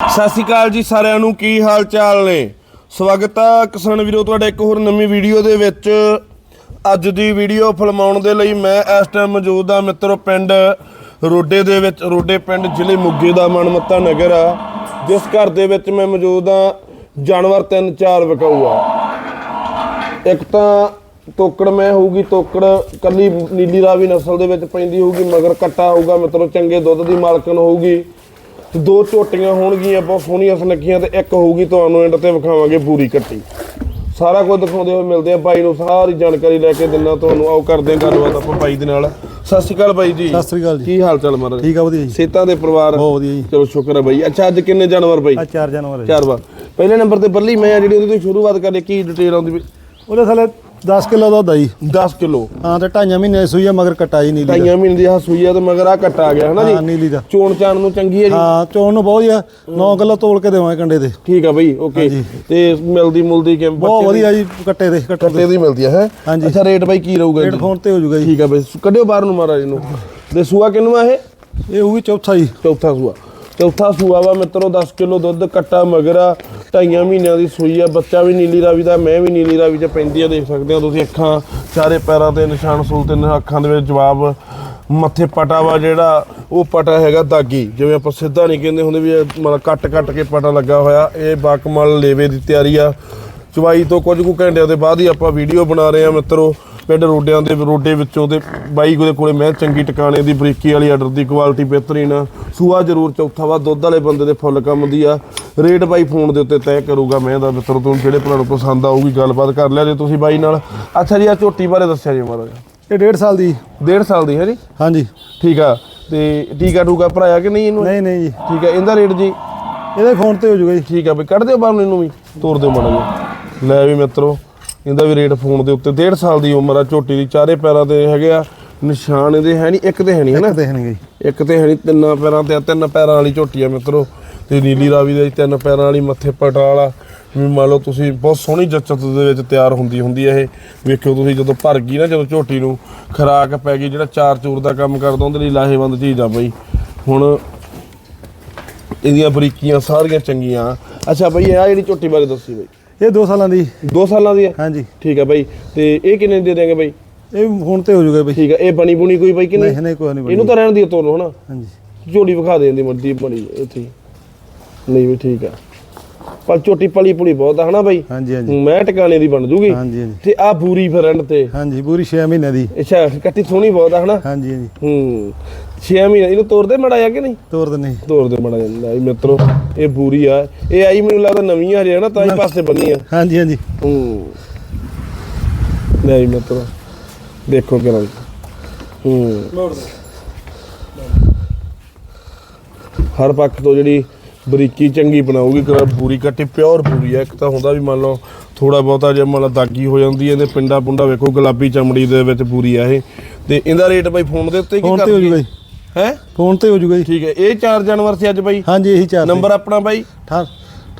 ਸਤਿ ਸ਼੍ਰੀ ਅਕਾਲ ਜੀ ਸਾਰਿਆਂ ਨੂੰ, ਕੀ ਹਾਲ ਚਾਲ ਨੇ? ਸਵਾਗਤ ਆ ਕਿਸਾਨ ਵੀਰੋ, ਤੁਹਾਡਾ ਇੱਕ ਹੋਰ ਨਵੀਂ ਵੀਡੀਓ ਦੇ ਵਿੱਚ। ਅੱਜ ਦੀ ਵੀਡੀਓ ਫਿਲਮਾਉਣ ਦੇ ਲਈ ਮੈਂ ਇਸ ਟਾਈਮ ਮੌਜੂਦ ਆ ਮਿੱਤਰੋ ਪਿੰਡ ਰੋਡੇ ਦੇ ਵਿੱਚ, ਰੋਡੇ ਪਿੰਡ ਜ਼ਿਲ੍ਹੇ ਮੁੱਗੇ ਦਾ ਮਨਮੱਤਾ ਨਗਰ ਆ, ਜਿਸ ਘਰ ਦੇ ਵਿੱਚ ਮੈਂ ਮੌਜੂਦ ਆ, ਜਾਨਵਰ ਤਿੰਨ ਚਾਰ ਵਿਕਾਊ ਆ ਇੱਕ ਤਾਂ ਤੋਕੜ ਮੈਂ ਹੋਊਗੀ, ਤੋਕੜ ਕੱਲੀ ਨੀਲੀ ਰਾਵੀ ਨਸਲ ਦੇ ਵਿੱਚ ਪੈਂਦੀ ਹੋਊਗੀ, ਮਗਰ ਕੱਟਾ ਹੋਊਗਾ, ਮਿੱਤਰੋ ਚੰਗੇ ਦੁੱਧ ਦੀ ਮਾਲਕਣ ਹੋਊਗੀ। ਦੋ ਝੋਟੀਆਂ ਹੋਣਗੀਆਂ ਬਹੁਤ ਸੋਹਣੀਆਂ ਸੁਨੱਖੀਆਂ ਤੇ ਇੱਕ ਹੋਊਗੀ ਤੁਹਾਨੂੰ ਐਂਡ ਤੇ ਵਿਖਾਵਾਂਗੇ ਪੂਰੀ ਕੱਟੀ ਸਾਰਾ ਕੁਝ ਦਿਖਾਉਂਦੇ ਹੋਏ ਮਿਲਦੇ ਆ ਬਾਈ ਨੂੰ ਸਾਰੀ ਜਾਣਕਾਰੀ ਲੈ ਕੇ ਦਿੰਨਾ ਤੁਹਾਨੂੰ। ਆਓ ਕਰਦੇ ਹਾਂ ਗੱਲਬਾਤ ਆਪਾਂ ਬਾਈ ਦੇ ਨਾਲ। ਸਤਿ ਸ਼੍ਰੀ ਅਕਾਲ ਬਾਈ ਜੀ। ਸਤਿ ਸ੍ਰੀ ਅਕਾਲ ਜੀ। ਕੀ ਹਾਲ ਚਾਲ ਮਹਾਰਾਜ? ਠੀਕ ਆ ਵਧੀਆ ਜੀ। ਸੇਤਾਂ ਦੇ ਪਰਿਵਾਰ? ਬਹੁਤ ਵਧੀਆ ਜੀ। ਚਲੋ ਸ਼ੁਕਰ ਹੈ ਬਾਈ ਅੱਛਾ ਅੱਜ ਕਿੰਨੇ ਜਾਨਵਰ ਬਾਈ ਆ ਚਾਰ ਜਾਨਵਰ ਹੈ। ਚਾਰ ਵਾਰ। ਪਹਿਲੇ ਨੰਬਰ ਤੇ ਬੱਲੀ ਮੈਂ ਆ ਜਿਹੜੀ ਉਹਦੀ ਤੋਂ ਸ਼ੁਰੂਆਤ ਕਰੀਏ ਕੀ ਡਿਟੇਲ ਆਉਂਦੀ ਉਹਦੇ ਥੱਲੇ 10 ਕਿਲੋ ਦੁੱਧ ਆ ਜੀ। 10 ਕਿਲੋ। ਹਾਂ ਤੇ ਢਾਈਆਂ ਮਹੀਨੇ ਦੀ ਸੂਈ ਆ ਮਗਰ ਕਟਾ ਜੀ ਨੀਲੀ ਦਾ। ਢਾਈਆਂ ਮਹੀਨੇ ਦੀ ਆਹ ਸੂਈ ਆ ਤੇ ਮਗਰ ਆ ਕੱਟ ਗਿਆ ਹਨਾ ਹਾਂ ਜੀ ਨੀਲੀ ਦਾ। ਚੋਣ ਚਾਣ ਨੂੰ ਚੰਗੀ ਹੈ ਜੀ? ਹਾਂ ਚੋਣ ਨੂੰ ਬਹੁਤ ਹੀ ਆ 9 ਕਿਲੋ ਤੋਲ ਕੇ ਦੇਵਾਂਗੇ ਕੰਡੇ ਤੇ। ਠੀਕ ਆ ਬਈ ਓਕੇ। ਤੇ ਮਿਲਦੀ ਮੁਲਦੀ ਕਿ ਬਹੁਤ ਵਧੀਆ ਜੀ ਕੱਟੇ ਦੇ ਕੱਟੇ ਕੱਟੇ ਦੀ। ਮਿਲਦੀ ਹੈ ਹੈ? ਹਾਂਜੀ। ਅੱਛਾ ਰੇਟ ਬਾਈ ਕੀ ਰਹੂਗਾ ਰੇਟ ਜੀ ਫੋਨ ਤੇ ਹੋ ਜਾਊਗਾ ਜੀ। ਠੀਕ ਆ ਬਈ ਕੱਢਿਓ ਬਾਹਰ ਨੂੰ ਮਹਾਰਾਜ ਨੂੰ। ਦੇ ਸੂਆ ਕਿੰਨੂ ਆ ਇਹ? ਇਹ ਹੋਊਗੀ ਚੌਥਾ ਜੀ। ਚੌਥਾ ਸੂਆ। ਚੌਥਾ ਸੂਆ ਵਾ, ਮਿੱਤਰੋ 10 ਕਿਲੋ ਦੁੱਧ ਕੱਟਾ ਮਗਰਾ ਢਾਈਆਂ ਮਹੀਨਿਆਂ ਦੀ ਸੂਈ ਆ, ਬੱਚਾ ਵੀ ਨੀਲੀ ਰਾਵੀ ਦਾ, ਮੈਂ ਵੀ ਨੀਲੀ ਰਾਵੀ ਚ ਪੈਂਦੀ ਆ, ਦੇਖ ਸਕਦੇ ਹੋ ਤੁਸੀਂ ਅੱਖਾਂ, ਚਾਰੇ ਪੈਰਾਂ ਤੇ ਨਿਸ਼ਾਨ ਸੂਲ ਤੇ ਅੱਖਾਂ ਦੇ ਵਿੱਚ ਜਵਾਬ, ਮੱਥੇ ਪਟਾ ਵਾ ਜਿਹੜਾ, ਉਹ ਪਟਾ ਹੈਗਾ ਦਾਗੀ। ਜਿਵੇਂ ਆਪਾਂ ਸਿੱਧਾ ਨਹੀਂ ਕਹਿੰਦੇ ਹੁੰਦੇ ਵੀ ਇਹ ਮਤਲਬ ਕੱਟ ਕੱਟ ਕੇ ਪਟਾ ਲੱਗਾ ਹੋਇਆ, ਇਹ ਬਾਕਮਾਲ ਲੇਵੇ ਦੀ ਤਿਆਰੀ ਆ। ਚਵਾਈ ਤੋਂ ਕੁਝ ਕੁ ਘੰਟਿਆਂ ਦੇ ਬਾਅਦ ਹੀ ਆਪਾਂ ਵੀਡੀਓ ਬਣਾ ਰਹੇ ਆ ਮਿੱਤਰੋ। ਪਿੰਡ ਰੋਡਿਆਂ ਦੇ ਰੋਡੇ ਵਿੱਚੋਂ ਤੇ ਬਾਈ ਕੋਲੇ ਕੋਲੇ ਮੈਂ ਚੰਗੀ ਟਿਕਾਣੇ ਦੀ ਬਰੀਕੀ ਵਾਲੀ ਆਰਡਰ ਦੀ ਕੁਆਲਿਟੀ ਬਿਹਤਰੀਨ ਸੂਆ ਜ਼ਰੂਰ ਚੌਥਾ ਵਾ ਦੁੱਧ ਵਾਲੇ ਬੰਦੇ ਦੇ ਫੁੱਲ ਕੰਮ ਦੀ ਆ। ਰੇਟ ਬਾਈ ਫੋਨ ਦੇ ਉੱਤੇ ਤੈਅ ਕਰੂਗਾ ਮੈਂ ਦਾ ਮਿੱਤਰੋ ਤੁਹਾਨੂੰ ਜਿਹੜੇ ਭਰਾ ਨੂੰ ਪਸੰਦ ਆਊਗੀ ਗੱਲਬਾਤ ਕਰ ਲਿਆ ਜੇ ਤੁਸੀਂ ਬਾਈ ਨਾਲ। ਅੱਛਾ ਜੀ ਆ ਝੋਟੀ ਬਾਰੇ ਦੱਸਿਆ ਜੀ ਮਹਾਰਾਜ ਇਹ 1.5 ਸਾਲ ਦੀ। ਡੇਢ ਸਾਲ ਦੀ ਹੈ ਜੀ? ਹਾਂਜੀ। ਠੀਕ ਆ। ਤੇ ਟੀਕਾ ਟੂਕਾ ਭਰਾਇਆ ਕਿ ਨਹੀਂ ਇਹਨੂੰ? ਨਹੀਂ ਨਹੀਂ ਜੀ। ਠੀਕ ਆ ਇਹਦਾ ਰੇਟ ਜੀ? ਇਹਦੇ ਫੋਨ ਤੇ ਹੋ ਜਾਊਗਾ ਜੀ। ਠੀਕ ਆ ਬਈ ਕੱਢ ਦਿਓ ਬਾਹਰ ਨੂੰ ਇਹਨੂੰ ਵੀ ਤੋੜ ਦਿਓ ਮਾੜਾ ਜਿਹਾ। ਲੈ ਵੀ ਮਿੱਤਰੋ। ਇਹਦਾ ਵੀ ਰੇਟ ਫੋਨ ਦੇ ਉੱਤੇ 1.5 ਸਾਲ ਦੀ ਉਮਰ ਆ ਝੋਟੀ ਦੀ ਚਾਰੇ ਪੈਰਾਂ ਤੇ ਹੈਗੇ ਆ ਨਿਸ਼ਾਨ ਇਹਦੇ ਹੈ ਨਹੀਂ ਇੱਕ ਤੇ ਹੈ ਨਹੀਂ ਹਨਾ? ਦੇਖਣਗੇ ਜੀ। ਇੱਕ ਤੇ ਹੈ ਨਹੀਂ ਤਿੰਨਾਂ ਪੈਰਾਂ ਤੇ ਆ, ਤਿੰਨ ਪੈਰਾਂ ਵਾਲੀ ਝੋਟੀ ਆ ਮਿੱਤਰੋ। ਤੇ ਨੀਲੀ ਰਾਵੀ ਦੇ ਤਿੰਨ ਪੈਰਾਂ ਵਾਲੀ ਮੱਥੇ ਪਟਾ ਵਾਲਾ ਵੀ ਮੰਨ ਲਓ ਤੁਸੀਂ ਬਹੁਤ ਸੋਹਣੀ ਜੱਚਤ ਦੇ ਵਿੱਚ ਤਿਆਰ ਹੁੰਦੀ ਹੁੰਦੀ ਆ ਇਹ। ਵੇਖਿਓ ਤੁਸੀਂ ਜਦੋਂ ਭਰ ਗਈ ਨਾ ਜਦੋਂ ਝੋਟੀ ਨੂੰ ਖਰਾਕ ਪੈ ਗਈ ਜਿਹੜਾ ਚਾਰ ਚੂਰ ਦਾ ਕੰਮ ਕਰਦਾ ਉਹਦੇ ਲਈ ਲਾਹੇਵੰਦ ਚੀਜ਼ ਆ ਬਈ। ਹੁਣ ਇਹਦੀਆਂ ਬਰੀਕੀਆਂ ਸਾਰੀਆਂ ਚੰਗੀਆਂ। ਅੱਛਾ ਬਈ ਆ ਜਿਹੜੀ ਝੋਟੀ ਬਾਰੇ ਦੱਸੀ ਬਈ। ਇਹ 2 ਸਾਲਾਂ ਦੀ। 2 ਸਾਲਾਂ ਦੀ ਹੈ ਹਾਂਜੀ। ਠੀਕ ਹੈ ਬਈ। ਤੇ ਇਹ ਕਿੰਨੇ ਦੇ ਦੇਂਗੇ ਬਈ? ਇਹ ਫੋਨ ਤੇ ਹੋ ਜਾਊਗਾ ਬਈ। ਠੀਕ ਹੈ ਇਹ ਬਣੀ ਬੁਣੀ ਕੋਈ ਬਈ ਕਿ ਨਹੀਂ ਨਹੀਂ ਨਹੀਂ ਕੋਈ ਨਹੀਂ ਇਹਨੂੰ ਤਾਂ ਰਹਿਣ ਦੀ ਤੋਰੋ ਹਨਾ? ਹਾਂਜੀ। ਝੋਟੀ ਵਿਖਾ ਦੇ ਦੀ ਮੱਦੀ ਬਣੀ ਇੱਥੇ ਹੀ। ਨਹੀਂ ਵੀ ਠੀਕ ਆ। ਪਰ ਝੋਟੀ ਪਲੀ ਪੁਲੀ ਬਹੁਤ ਆ ਹਨਾ ਬਈ? ਹਾਂਜੀ ਹਾਂਜੀ। ਮੈਂ ਟਿਕਾਣੇ ਦੀ ਬਣ ਜੂਗੀ। ਹਾਂਜੀ ਹਾਂਜੀ। ਤੇ ਆ ਬੂਰੀ ਫਰੰਡ ਤੇ। ਹਾਂਜੀ ਪੂਰੀ 6 ਮਹੀਨੇ ਦੀ। ਅੱਛਾ ਕੱਟੀ ਸੋਹਣੀ ਬਹੁਤ ਆ ਹਨਾ? ਹਾਂਜੀ ਹਾਂਜੀ। ਹੂੰ। 6 ਮਹੀਨੇ ਇਹਨੂੰ ਤੋਰਦੇ ਮੜਾ ਆ ਕਿ ਨਹੀਂ? ਤੋਰ ਦਿੰਦੇ ਜੀ। ਤੋਰ ਦੇ ਮੜਾ ਜਾਂਦਾ ਇਹ ਮਿੱਤਰੋ। ਇਹ ਬੂਰੀ ਆ। ਇਹ ਆਈ ਮੈਨੂੰ ਲੱਗਦਾ ਨਵੀਂ ਆ ਹਜੇ ਨਾ ਤਾਂ ਹੀ ਪਾਸੇ ਬੰਨੀ ਆ। ਹਾਂਜੀ ਹਾਂਜੀ। ਹੂੰ। ਨਹੀਂ ਮਿੱਤਰੋ ਦੇਖੋ ਕਿਰਾਂ ਹੂੰ। ਹਰ ਪੱਖ ਤੋਂ ਜਿਹੜੀ ਬਰੀਕੀ ਚੰਗੀ ਬਣਾਉਗੀ ਕਿ ਪੂਰੀ ਕੱਟੀ ਪਿਓਰ ਪੂਰੀ ਆ। ਇੱਕ ਤਾਂ ਹੁੰਦਾ ਵੀ ਮੰਨ ਲਓ ਥੋੜਾ ਬਹੁਤਾ ਜੇ ਮੰਨ ਲਓ ਦਾਗੀ ਹੋ ਜਾਂਦੀ ਇਹਦੇ ਪਿੰਡਾ ਪੁੰਡਾ ਵੇਖੋ ਗੁਲਾਬੀ ਚਮੜੀ ਦੇ ਵਿੱਚ ਪੂਰੀ ਆ ਇਹ। ਤੇ ਇਹਦਾ ਰੇਟ ਬਾਈ ਫੋਨ ਦੇ ਉੱਤੇ ਕੀ ਤੇ ਹੋ ਜੀ ਹੈ? ਫੋਨ ਤੇ ਹੋ ਜਾਊਗਾ ਜੀ। ਠੀਕ ਹੈ ਇਹ 4 ਜਨਵਰ ਸੀ ਅੱਜ ਬਾਈ? ਹਾਂਜੀ ਇਹੀ ਚਾਰ ਨੰਬਰ ਆਪਣਾ ਬਾਈ?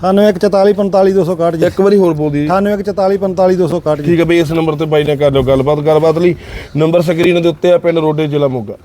9814455261 ਜੀ। ਇੱਕ ਵਾਰੀ ਹੋਰ ਬੋਲ ਦੀ। 9814455261 ਜੀ। ਠੀਕ ਹੈ ਬਈ ਇਸ ਨੰਬਰ ਤੇ ਬਾਈ ਨਾਲ ਕਰ ਲਿਓ ਗੱਲਬਾਤ ਗੱਲਬਾਤ ਲਈ ਨੰਬਰ ਸਕਰੀਨ ਦੇ ਉੱਤੇ ਆ ਪਿੰਡ ਰੋਡੇ ਜ਼ਿਲ੍ਹਾ ਮੋਗਾ।